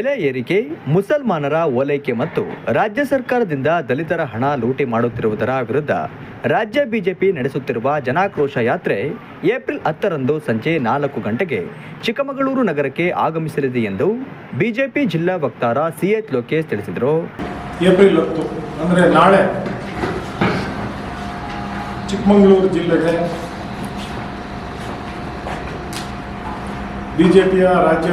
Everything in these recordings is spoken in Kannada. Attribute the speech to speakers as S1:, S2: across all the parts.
S1: ಬೆಲೆ ಏರಿಕೆ, ಮುಸಲ್ಮಾನರ ಓಲೈಕೆ ಮತ್ತು ರಾಜ್ಯ ಸರ್ಕಾರದಿಂದ ದಲಿತರ ಹಣ ಲೂಟಿ ಮಾಡುತ್ತಿರುವುದರ ವಿರುದ್ಧ ರಾಜ್ಯ ಬಿಜೆಪಿ ನಡೆಸುತ್ತಿರುವ ಜನಾಕ್ರೋಶ ಯಾತ್ರೆ ಏಪ್ರಿಲ್ ಹತ್ತರಂದು ಸಂಜೆ ನಾಲ್ಕು ಗಂಟೆಗೆ ಚಿಕ್ಕಮಗಳೂರು ನಗರಕ್ಕೆ ಆಗಮಿಸಲಿದೆ ಎಂದು ಬಿಜೆಪಿ ಜಿಲ್ಲಾ ವಕ್ತಾರ ಸಿಎಚ್ ಲೋಕೇಶ್ ತಿಳಿಸಿದರು.
S2: ಏಪ್ರಿಲ್ ಹತ್ತು, ಅಂದರೆ ನಾಳೆ ಚಿಕ್ಕಮಗಳೂರು ಜಿಲ್ಲೆಗೆ ಬಿಜೆಪಿಯ ಜೆ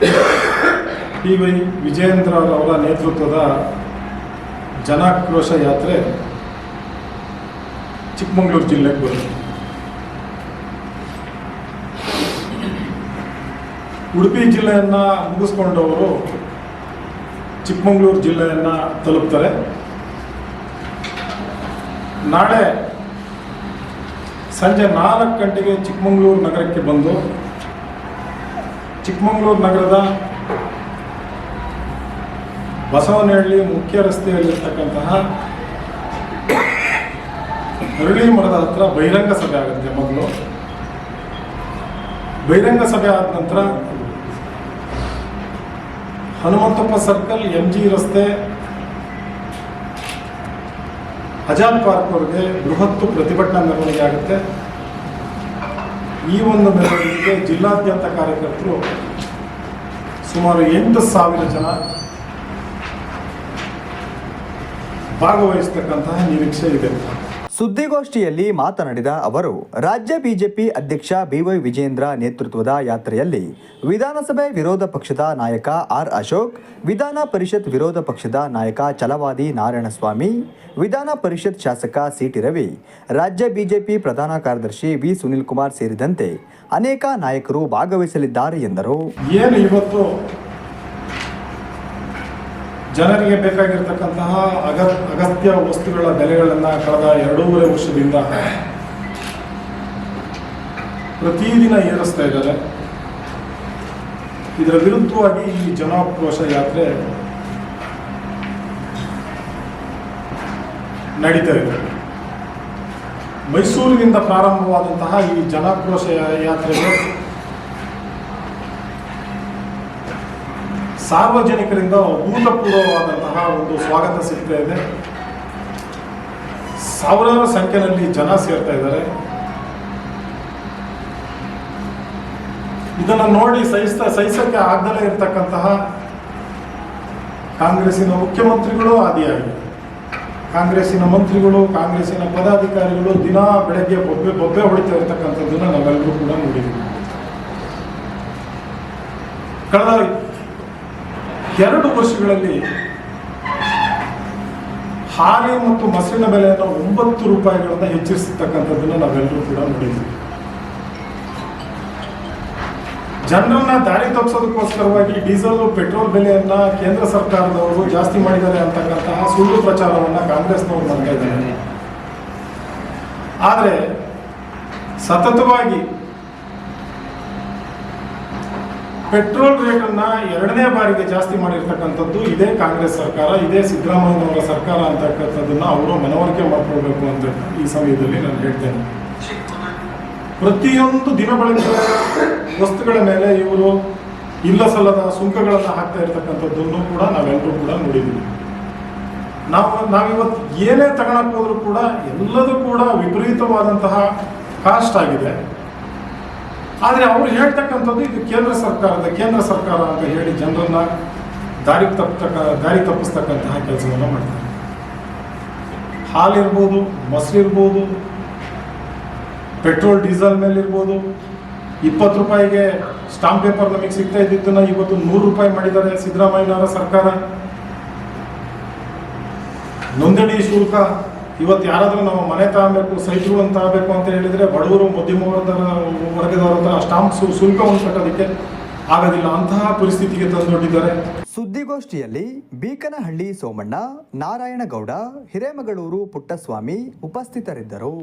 S2: ಪಿ ವೈ ವಿಜಯೇಂದ್ರ ಅವರ ನೇತೃತ್ವದ ಜನಾಕ್ರೋಶ ಯಾತ್ರೆ ಚಿಕ್ಕಮಗಳೂರು ಜಿಲ್ಲೆಗೆ ಬರುತ್ತೆ ಉಡುಪಿ ಜಿಲ್ಲೆಯನ್ನು ಮುಗಿಸ್ಕೊಂಡವರು ಚಿಕ್ಕಮಗಳೂರು ಜಿಲ್ಲೆಯನ್ನು ತಲುಪ್ತಾರೆ ನಾಳೆ ಸಂಜೆ ನಾಲ್ಕು ಗಂಟೆಗೆ ಚಿಕ್ಕಮಗಳೂರು ನಗರಕ್ಕೆ ಬಂದು ಚಿಕ್ಕಮಗಳೂರು ನಗರದ ಬಸವನಹಳ್ಳಿ ಮುಖ್ಯ ರಸ್ತೆಯಲ್ಲಿರ್ತಕ್ಕಂತಹ ಅರಳಿ ಮರದ ಹತ್ರ ಬಹಿರಂಗ ಸಭೆ ಆಗುತ್ತೆ ಮೊದಲು ಬಹಿರಂಗ ಸಭೆ ಆದ ನಂತರ ಹನುಮಂತಪ್ಪ ಸರ್ಕಲ್, ಎಂ ಜಿ ರಸ್ತೆ, ಅಜಾದ್ ಪಾರ್ಕ್ವರೆಗೆ ಬೃಹತ್ತು ಪ್ರತಿಭಟನಾ ಮೆರವಣಿಗೆ ಆಗುತ್ತೆ. ಈ ಒಂದು ಮೆರವಣಿಗೆಗೆ ಜಿಲ್ಲಾದ್ಯಂತ ಕಾರ್ಯಕರ್ತರು ಸುಮಾರು ಎಂಟು ಸಾವಿರ ಜನ ಭಾಗವಹಿಸ್ತಕ್ಕಂತಹ ನಿರೀಕ್ಷೆ ಇದೆ.
S1: ಸುದ್ದಿಗೋಷ್ಠಿಯಲ್ಲಿ ಮಾತನಾಡಿದ ಅವರು, ರಾಜ್ಯ ಬಿಜೆಪಿ ಅಧ್ಯಕ್ಷ ಬಿವೈ ವಿಜೇಂದ್ರ ನೇತೃತ್ವದ ಯಾತ್ರೆಯಲ್ಲಿ ವಿಧಾನಸಭೆ ವಿರೋಧ ಪಕ್ಷದ ನಾಯಕ ಆರ್ ಅಶೋಕ್, ವಿಧಾನ ಪರಿಷತ್ ವಿರೋಧ ಪಕ್ಷದ ನಾಯಕ ಛಲವಾದಿ ನಾರಾಯಣಸ್ವಾಮಿ, ವಿಧಾನ ಪರಿಷತ್ ಶಾಸಕ ಸಿಟಿ ರವಿ, ರಾಜ್ಯ ಬಿಜೆಪಿ ಪ್ರಧಾನ ಕಾರ್ಯದರ್ಶಿ ವಿ ಸುನಿಲ್ ಕುಮಾರ್ ಸೇರಿದಂತೆ ಅನೇಕ ನಾಯಕರು ಭಾಗವಹಿಸಲಿದ್ದಾರೆ ಎಂದರು.
S2: ಏನು ಇವತ್ತು ಜನರಿಗೆ ಬೇಕಾಗಿರ್ತಕ್ಕಂತಹ ಅಗ ಅಗತ್ಯ ವಸ್ತುಗಳ ಬೆಲೆಗಳನ್ನು ಕಳೆದ ಎರಡೂವರೆ ವರ್ಷದಿಂದ ಪ್ರತಿದಿನ ಏರಿಸ್ತಾ ಇದ್ದಾರೆ. ಇದರ ವಿರುದ್ಧವಾಗಿ ಈ ಜನಾಕ್ರೋಶ ಯಾತ್ರೆ ನಡೀತಾ ಇದೆ. ಮೈಸೂರಿನಿಂದ ಪ್ರಾರಂಭವಾದಂತಹ ಈ ಜನಾಕ್ರೋಶ ಯಾತ್ರೆಗಳು ಯಾತ್ರೆಗೆ ಸಾರ್ವಜನಿಕರಿಂದ ಅಭೂತಪೂರ್ವವಾದಂತಹ ಒಂದು ಸ್ವಾಗತ ಸಿಗ್ತಾ ಇದೆ. ಸಾವಿರಾರು ಸಂಖ್ಯೆಯಲ್ಲಿ ಜನ ಸೇರ್ತಾ ಇದ್ದಾರೆ. ಇದನ್ನು ನೋಡಿ ಸಹಿಸ್ತಾ ಸಹಿಸಕ್ಕೆ ಆಗದಲೇ ಇರತಕ್ಕಂತಹ ಕಾಂಗ್ರೆಸ್ಸಿನ ಮುಖ್ಯಮಂತ್ರಿಗಳು ಆದಿಯಾಗಿದೆ ಕಾಂಗ್ರೆಸ್ಸಿನ ಮಂತ್ರಿಗಳು, ಕಾಂಗ್ರೆಸ್ಸಿನ ಪದಾಧಿಕಾರಿಗಳು ದಿನ ಬೆಳಗ್ಗೆ ಬೊಬ್ಬೆ ಬೊಬ್ಬೆ ಹೊಡಿತಾ ಇರತಕ್ಕಂಥದ್ದನ್ನು ನಾವೆಲ್ಲರೂ ಕೂಡ ನೋಡಿದ್ದೀವಿ. ಕಳೆದ ಎರಡು ವರ್ಷಗಳಲ್ಲಿ ಹಾಲಿ ಮತ್ತು ಮೊಸರಿನ ಬೆಲೆಯನ್ನು ಒಂಬತ್ತು ರೂಪಾಯಿಗಳನ್ನು ಹೆಚ್ಚಿಸತಕ್ಕಂಥದ್ದನ್ನು ನಾವೆಲ್ಲರೂ ಕೂಡ ನೋಡಿದ್ದೀವಿ ಜನರನ್ನ ದಾರಿ ತಪ್ಪಿಸೋದಕ್ಕೋಸ್ಕರವಾಗಿ ಡೀಸೆಲ್ ಪೆಟ್ರೋಲ್ ಬೆಲೆಯನ್ನ ಕೇಂದ್ರ ಸರ್ಕಾರದವರು ಜಾಸ್ತಿ ಮಾಡಿದ್ದಾರೆ ಅಂತಕ್ಕಂತಹ ಸುಳ್ಳು ಪ್ರಚಾರವನ್ನ ಕಾಂಗ್ರೆಸ್ನವರು ಮಾಡ್ತಾ ಇದ್ದಾರೆ. ಆದರೆ ಸತತವಾಗಿ ಪೆಟ್ರೋಲ್ ರೇಟನ್ನು ಎರಡನೇ ಬಾರಿಗೆ ಜಾಸ್ತಿ ಮಾಡಿರ್ತಕ್ಕಂಥದ್ದು ಇದೇ ಕಾಂಗ್ರೆಸ್ ಸರ್ಕಾರ, ಇದೇ ಸಿದ್ದರಾಮಯ್ಯನವರ ಸರ್ಕಾರ ಅಂತಕ್ಕಂಥದ್ದನ್ನು ಅವರು ಮನವರಿಕೆ ಮಾಡ್ಕೊಳ್ಬೇಕು ಅಂತ ಈ ಸಮಯದಲ್ಲಿ ನಾನು ಹೇಳ್ತೇನೆ. ಪ್ರತಿಯೊಂದು ದಿನಬಳಕೆಯ ವಸ್ತುಗಳ ಮೇಲೆ ಇವರು ಇಲ್ಲ ಸಲ್ಲದ ಸುಂಕಗಳನ್ನು ಹಾಕ್ತಾ ಇರ್ತಕ್ಕಂಥದ್ದನ್ನು ಕೂಡ ನಾವೆಲ್ಲರೂ ಕೂಡ ನೋಡಿದ್ದೀವಿ. ನಾವು, ನಾವಿವತ್ತು ಏನೇ ತಗೊಳಕ್ ಹೋದ್ರೂ ಕೂಡ ಎಲ್ಲದೂ ಕೂಡ ವಿಪರೀತವಾದಂತಹ ಕಾಸ್ಟ್ ಆಗಿದೆ. ಆದರೆ ಅವರು ಹೇಳ್ತಕ್ಕಂಥದ್ದು ಇದು ಕೇಂದ್ರ ಸರ್ಕಾರದ ಕೇಂದ್ರ ಸರ್ಕಾರ ಅಂತ ಹೇಳಿ ಜನರನ್ನ ದಾರಿ ತಪ್ಪತಕ್ಕ ದಾರಿ ತಪ್ಪಿಸ್ತಕ್ಕಂತಹ ಕೆಲಸವನ್ನು ಮಾಡ್ತಾರೆ. ಹಾಲಿರ್ಬೋದು, ಮೊಸರಿರ್ಬೋದು, ಪೆಟ್ರೋಲ್, ಡೀಸೆಲ್ ಮೇಲೆ ಇರ್ಬೋದು ಇಪ್ಪತ್ತು ರೂಪಾಯಿಗೆ ಸ್ಟಾಂಪ್ ಪೇಪರ್ ನಮಗೆ ಸಿಗ್ತಾ ಇದ್ದಿದ್ದನ್ನ ಇವತ್ತು ನೂರು ರೂಪಾಯಿ ಮಾಡಿದ್ದಾರೆ ಸಿದ್ದರಾಮಯ್ಯನವರ ಸರ್ಕಾರ. ನೋಂದಣಿ ಶುಲ್ಕ ಇವತ್ತು ಯಾರಾದರೂ ನಾವು ಮನೆ ತಗೋಬೇಕು ಅಂತ ಆಗಬೇಕು ಅಂತ ಹೇಳಿದರೆ ಬಡವರು ಮಧ್ಯಮ ವರ್ಗದ ವರ್ಗದವರ ಹತ್ರ ಸ್ಟಾಂಪ್ ಶುಲ್ಕ ಆಗೋದಿಲ್ಲ. ಅಂತಹ ಪರಿಸ್ಥಿತಿಗೆ ತಂದೊಡ್ಡಿದ್ದಾರೆ.
S1: ಸುದ್ದಿಗೋಷ್ಠಿಯಲ್ಲಿ ಬೀಕನಹಳ್ಳಿ ಸೋಮಣ್ಣ, ನಾರಾಯಣಗೌಡ, ಹಿರೇಮಗಳೂರು ಪುಟ್ಟಸ್ವಾಮಿ ಉಪಸ್ಥಿತರಿದ್ದರು.